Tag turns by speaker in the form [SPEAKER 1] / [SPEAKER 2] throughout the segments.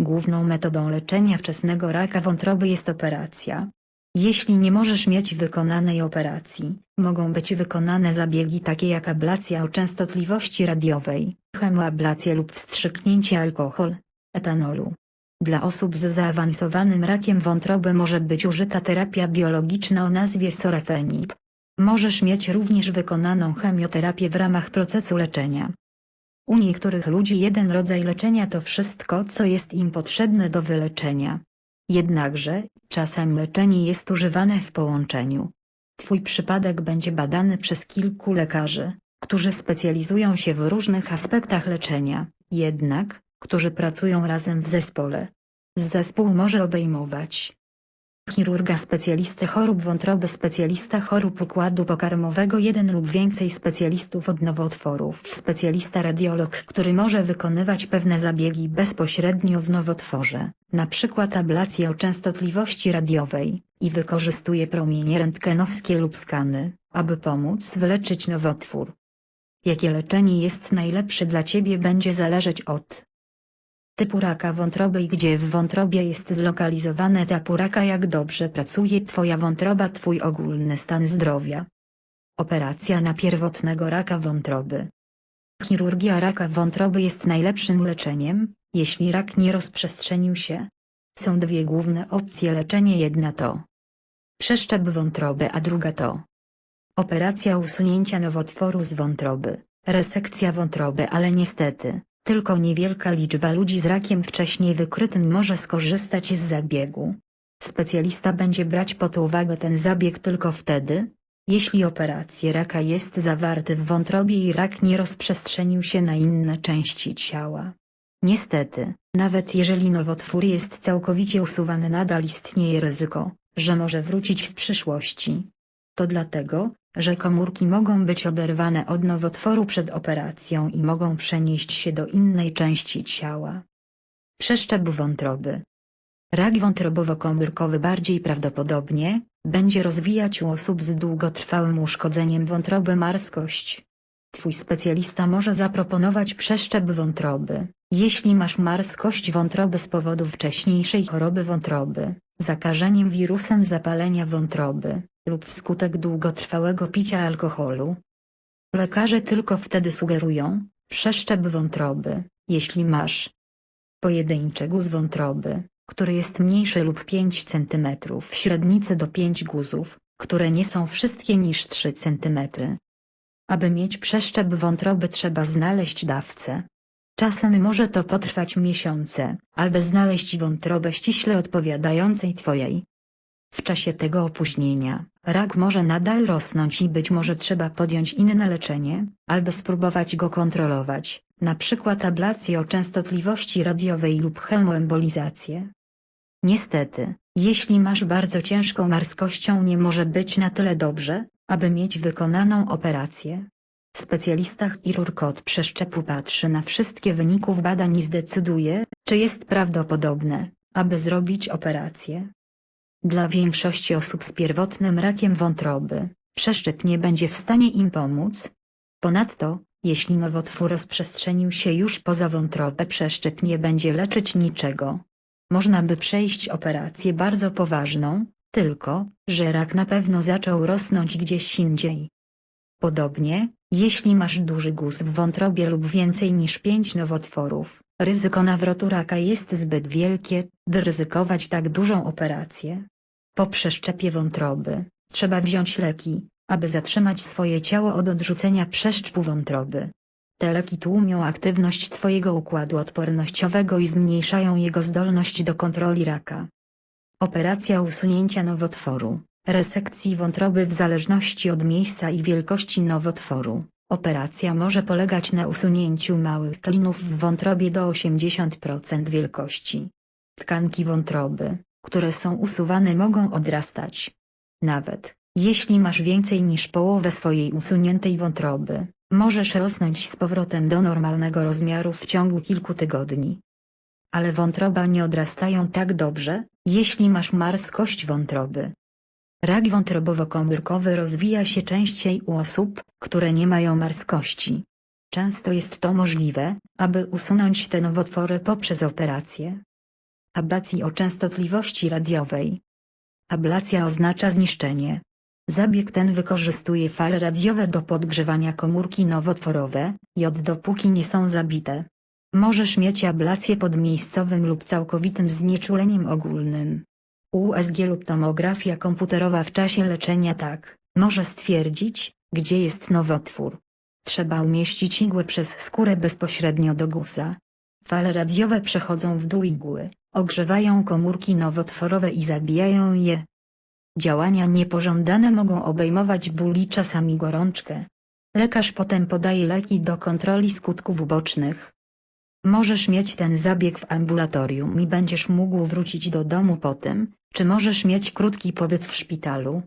[SPEAKER 1] Główną metodą leczenia wczesnego raka wątroby jest operacja. Jeśli nie możesz mieć wykonanej operacji, mogą być wykonane zabiegi takie jak ablacja o częstotliwości radiowej, chemoablacja lub wstrzyknięcie alkohol, etanolu. Dla osób z zaawansowanym rakiem wątroby może być użyta terapia biologiczna o nazwie sorafenib. Możesz mieć również wykonaną chemioterapię w ramach procesu leczenia. U niektórych ludzi jeden rodzaj leczenia to wszystko co jest im potrzebne do wyleczenia. Jednakże, czasem leczenie jest używane w połączeniu. Twój przypadek będzie badany przez kilku lekarzy, którzy specjalizują się w różnych aspektach leczenia, jednak, którzy pracują razem w zespole. Zespół może obejmować chirurga specjalistę chorób wątroby specjalista chorób układu pokarmowego jeden lub więcej specjalistów od nowotworów specjalista radiolog który może wykonywać pewne zabiegi bezpośrednio w nowotworze, np. ablację o częstotliwości radiowej, i wykorzystuje promienie rentgenowskie lub skany, aby pomóc wyleczyć nowotwór. Jakie leczenie jest najlepsze dla Ciebie będzie zależeć od typu raka wątroby i gdzie w wątrobie jest zlokalizowane typu raka jak dobrze pracuje Twoja wątroba Twój ogólny stan zdrowia. Operacja na pierwotnego raka wątroby. Chirurgia raka wątroby jest najlepszym leczeniem, jeśli rak nie rozprzestrzenił się. Są dwie główne opcje leczenia jedna to przeszczep wątroby a druga to operacja usunięcia nowotworu z wątroby, resekcja wątroby ale niestety, tylko niewielka liczba ludzi z rakiem wcześniej wykrytym może skorzystać z zabiegu. Specjalista będzie brać pod uwagę ten zabieg tylko wtedy, jeśli operację raka jest zawarty w wątrobie i rak nie rozprzestrzenił się na inne części ciała. Niestety, nawet jeżeli nowotwór jest całkowicie usuwany nadal istnieje ryzyko, że może wrócić w przyszłości. To dlatego, że komórki mogą być oderwane od nowotworu przed operacją i mogą przenieść się do innej części ciała. Przeszczep wątroby. Rak wątrobowo-komórkowy bardziej prawdopodobnie będzie rozwijać u osób z długotrwałym uszkodzeniem wątroby marskość. Twój specjalista może zaproponować przeszczep wątroby, jeśli masz marskość wątroby z powodu wcześniejszej choroby wątroby, zakażeniem wirusem zapalenia wątroby, lub wskutek długotrwałego picia alkoholu. Lekarze tylko wtedy sugerują przeszczep wątroby, jeśli masz pojedynczy guz wątroby, który jest mniejszy lub 5 cm średnicy do 5 guzów, które nie są wszystkie niż 3 cm. Aby mieć przeszczep wątroby trzeba znaleźć dawcę. Czasem może to potrwać miesiące, albo znaleźć wątrobę ściśle odpowiadającej Twojej. W czasie tego opóźnienia, rak może nadal rosnąć i być może trzeba podjąć inne leczenie, albo spróbować go kontrolować, np. ablację o częstotliwości radiowej lub chemoembolizację. Niestety, jeśli masz bardzo ciężką marskością nie może być na tyle dobrze, aby mieć wykonaną operację. Specjalista chirurg od przeszczepu patrzy na wszystkie wyników badań i zdecyduje, czy jest prawdopodobne, aby zrobić operację. Dla większości osób z pierwotnym rakiem wątroby, przeszczep nie będzie w stanie im pomóc. Ponadto, jeśli nowotwór rozprzestrzenił się już poza wątrobę przeszczep nie będzie leczyć niczego. Można by przejść operację bardzo poważną, tylko, że rak na pewno zaczął rosnąć gdzieś indziej. Podobnie, jeśli masz duży guz w wątrobie lub więcej niż 5 nowotworów, ryzyko nawrotu raka jest zbyt wielkie, by ryzykować tak dużą operację. Po przeszczepie wątroby, trzeba wziąć leki, aby zatrzymać swoje ciało od odrzucenia przeszczepu wątroby. Te leki tłumią aktywność Twojego układu odpornościowego i zmniejszają jego zdolność do kontroli raka. Operacja usunięcia nowotworu, resekcji wątroby w zależności od miejsca i wielkości nowotworu. Operacja może polegać na usunięciu małych klinów w wątrobie do 80% wielkości. Tkanki wątroby, które są usuwane mogą odrastać. Nawet, jeśli masz więcej niż połowę swojej usuniętej wątroby, możesz rosnąć z powrotem do normalnego rozmiaru w ciągu kilku tygodni. Ale wątroba nie odrastają tak dobrze, jeśli masz marskość wątroby. Rak wątrobowo-komórkowy rozwija się częściej u osób, które nie mają marskości. Często jest to możliwe, aby usunąć te nowotwory poprzez operację. Ablacji o częstotliwości radiowej. Ablacja oznacza zniszczenie. Zabieg ten wykorzystuje fale radiowe do podgrzewania komórki nowotworowe, J dopóki nie są zabite. Możesz mieć ablację podmiejscowym lub całkowitym znieczuleniem ogólnym. USG lub tomografia komputerowa w czasie leczenia tak, może stwierdzić, gdzie jest nowotwór. Trzeba umieścić igłę przez skórę bezpośrednio do gusa. Fale radiowe przechodzą w dół igły, ogrzewają komórki nowotworowe i zabijają je. Działania niepożądane mogą obejmować ból i czasami gorączkę. Lekarz potem podaje leki do kontroli skutków ubocznych. Możesz mieć ten zabieg w ambulatorium i będziesz mógł wrócić do domu po tym, czy możesz mieć krótki pobyt w szpitalu.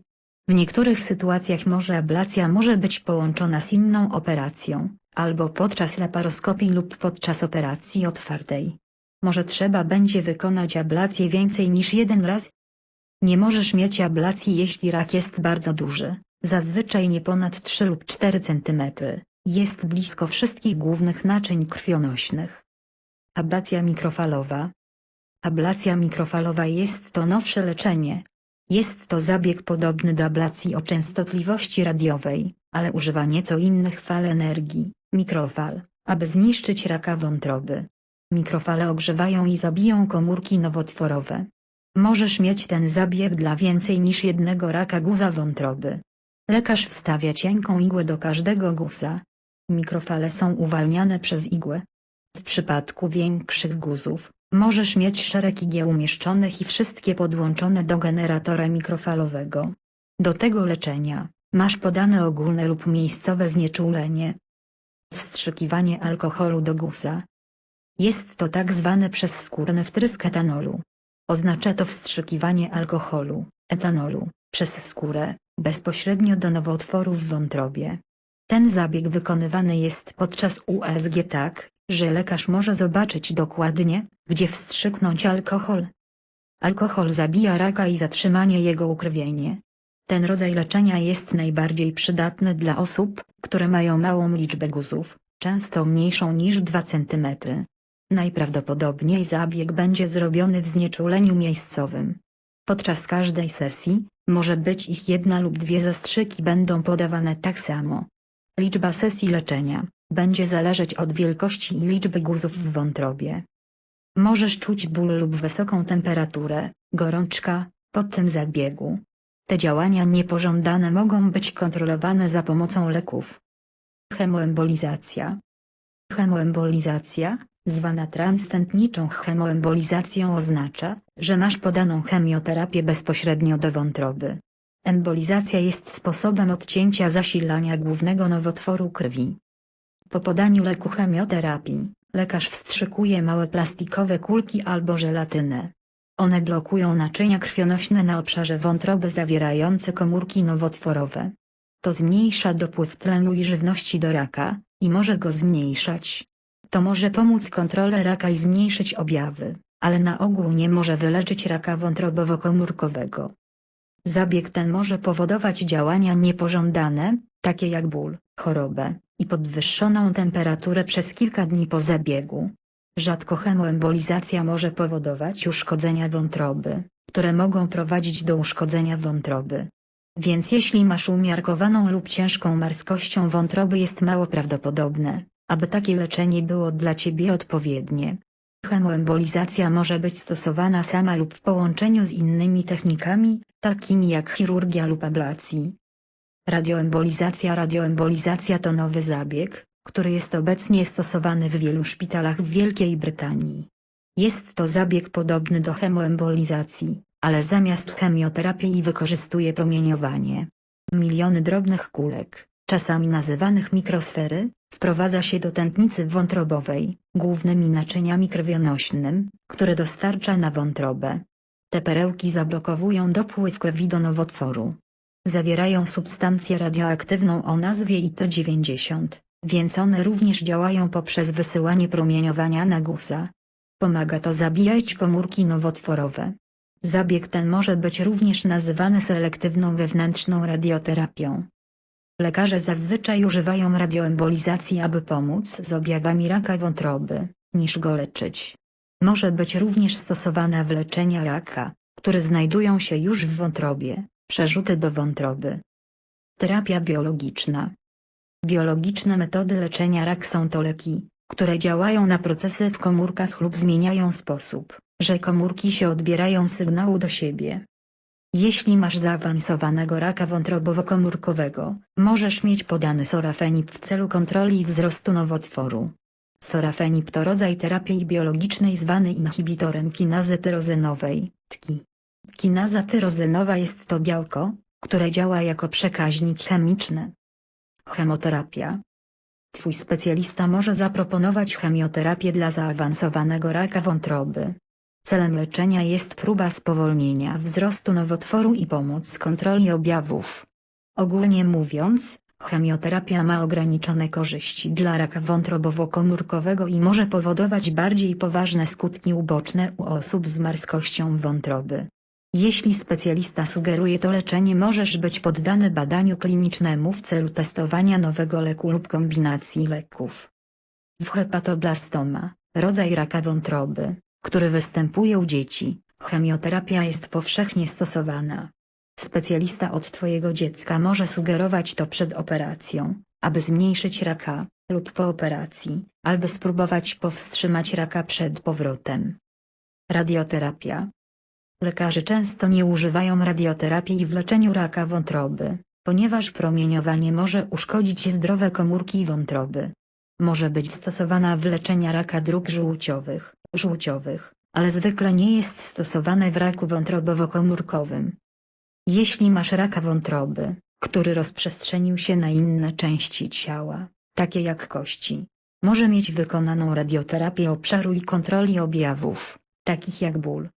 [SPEAKER 1] W niektórych sytuacjach może ablacja może być połączona z inną operacją, albo podczas laparoskopii lub podczas operacji otwartej. Może trzeba będzie wykonać ablację więcej niż jeden raz. Nie możesz mieć ablacji jeśli rak jest bardzo duży, zazwyczaj nie ponad 3 lub 4 cm, jest blisko wszystkich głównych naczyń krwionośnych. Ablacja mikrofalowa. Ablacja mikrofalowa jest to nowsze leczenie. Jest to zabieg podobny do ablacji o częstotliwości radiowej, ale używa nieco innych fal energii, mikrofal, aby zniszczyć raka wątroby. Mikrofale ogrzewają i zabiją komórki nowotworowe. Możesz mieć ten zabieg dla więcej niż jednego raka guza wątroby. Lekarz wstawia cienką igłę do każdego guza. Mikrofale są uwalniane przez igłę. W przypadku większych guzów, możesz mieć szereg igieł umieszczonych i wszystkie podłączone do generatora mikrofalowego. Do tego leczenia, masz podane ogólne lub miejscowe znieczulenie. Wstrzykiwanie alkoholu do guza. Jest to tak zwany przezskórny wtrysk etanolu. Oznacza to wstrzykiwanie alkoholu, etanolu, przez skórę, bezpośrednio do nowotworów w wątrobie. Ten zabieg wykonywany jest podczas USG tak, że lekarz może zobaczyć dokładnie, gdzie wstrzyknąć alkohol. Alkohol zabija raka i zatrzymanie jego ukrwienie. Ten rodzaj leczenia jest najbardziej przydatny dla osób, które mają małą liczbę guzów, często mniejszą niż 2 cm. Najprawdopodobniej zabieg będzie zrobiony w znieczuleniu miejscowym. Podczas każdej sesji, może być ich jedna lub dwie zastrzyki będą podawane tak samo. Liczba sesji leczenia będzie zależeć od wielkości i liczby guzów w wątrobie. Możesz czuć ból lub wysoką temperaturę, gorączka, po tym zabiegu. Te działania niepożądane mogą być kontrolowane za pomocą leków. Chemoembolizacja. Chemoembolizacja, zwana transtętniczą chemoembolizacją oznacza, że masz podaną chemioterapię bezpośrednio do wątroby. Embolizacja jest sposobem odcięcia zasilania głównego nowotworu krwi. Po podaniu leku chemioterapii, lekarz wstrzykuje małe plastikowe kulki albo żelatynę. One blokują naczynia krwionośne na obszarze wątroby zawierające komórki nowotworowe. To zmniejsza dopływ tlenu i żywności do raka, i może go zmniejszać. To może pomóc kontrolę raka i zmniejszyć objawy, ale na ogół nie może wyleczyć raka wątrobowo-komórkowego. Zabieg ten może powodować działania niepożądane, takie jak ból, chorobę i podwyższoną temperaturę przez kilka dni po zabiegu. Rzadko chemoembolizacja może powodować uszkodzenia wątroby, które mogą prowadzić do uszkodzenia wątroby. Więc jeśli masz umiarkowaną lub ciężką marskością wątroby jest mało prawdopodobne, aby takie leczenie było dla Ciebie odpowiednie. Chemoembolizacja może być stosowana sama lub w połączeniu z innymi technikami, takimi jak chirurgia lub ablacji. Radioembolizacja Radioembolizacja to nowy zabieg, który jest obecnie stosowany w wielu szpitalach w Wielkiej Brytanii. Jest to zabieg podobny do chemoembolizacji, ale zamiast chemioterapii wykorzystuje promieniowanie. Miliony drobnych kulek, czasami nazywanych mikrosfery, wprowadza się do tętnicy wątrobowej, głównymi naczyniami krwionośnym, które dostarcza na wątrobę. Te perełki zablokowują dopływ krwi do nowotworu. Zawierają substancję radioaktywną o nazwie IT-90, więc one również działają poprzez wysyłanie promieniowania na gusa. Pomaga to zabijać komórki nowotworowe. Zabieg ten może być również nazywany selektywną wewnętrzną radioterapią. Lekarze zazwyczaj używają radioembolizacji aby pomóc z objawami raka wątroby, niż go leczyć. Może być również stosowana w leczeniu raka, które znajdują się już w wątrobie, przerzuty do wątroby. Terapia biologiczna. Biologiczne metody leczenia rak są to leki, które działają na procesy w komórkach lub zmieniają sposób, że komórki się odbierają sygnału do siebie. Jeśli masz zaawansowanego raka wątrobowo-komórkowego, możesz mieć podany sorafenib w celu kontroli wzrostu nowotworu. Sorafenib to rodzaj terapii biologicznej zwany inhibitorem kinazy tyrozenowej, TKI. Kinaza tyrozenowa jest to białko, które działa jako przekaźnik chemiczny. Chemoterapia. Twój specjalista może zaproponować chemioterapię dla zaawansowanego raka wątroby. Celem leczenia jest próba spowolnienia wzrostu nowotworu i pomoc kontroli objawów. Ogólnie mówiąc, chemioterapia ma ograniczone korzyści dla raka wątrobowo-komórkowego i może powodować bardziej poważne skutki uboczne u osób z marskością wątroby. Jeśli specjalista sugeruje to leczenie możesz być poddany badaniu klinicznemu w celu testowania nowego leku lub kombinacji leków. W hepatoblastoma, rodzaj raka wątroby, który występuje u dzieci, chemioterapia jest powszechnie stosowana. Specjalista od Twojego dziecka może sugerować to przed operacją, aby zmniejszyć raka, lub po operacji, albo spróbować powstrzymać raka przed powrotem. Radioterapia. Lekarze często nie używają radioterapii w leczeniu raka wątroby, ponieważ promieniowanie może uszkodzić zdrowe komórki wątroby. Może być stosowana w leczeniu raka dróg żółciowych, żółciowych, ale zwykle nie jest stosowane w raku wątrobowo-komórkowym. Jeśli masz raka wątroby, który rozprzestrzenił się na inne części ciała, takie jak kości, może mieć wykonaną radioterapię obszaru i kontroli objawów, takich jak ból,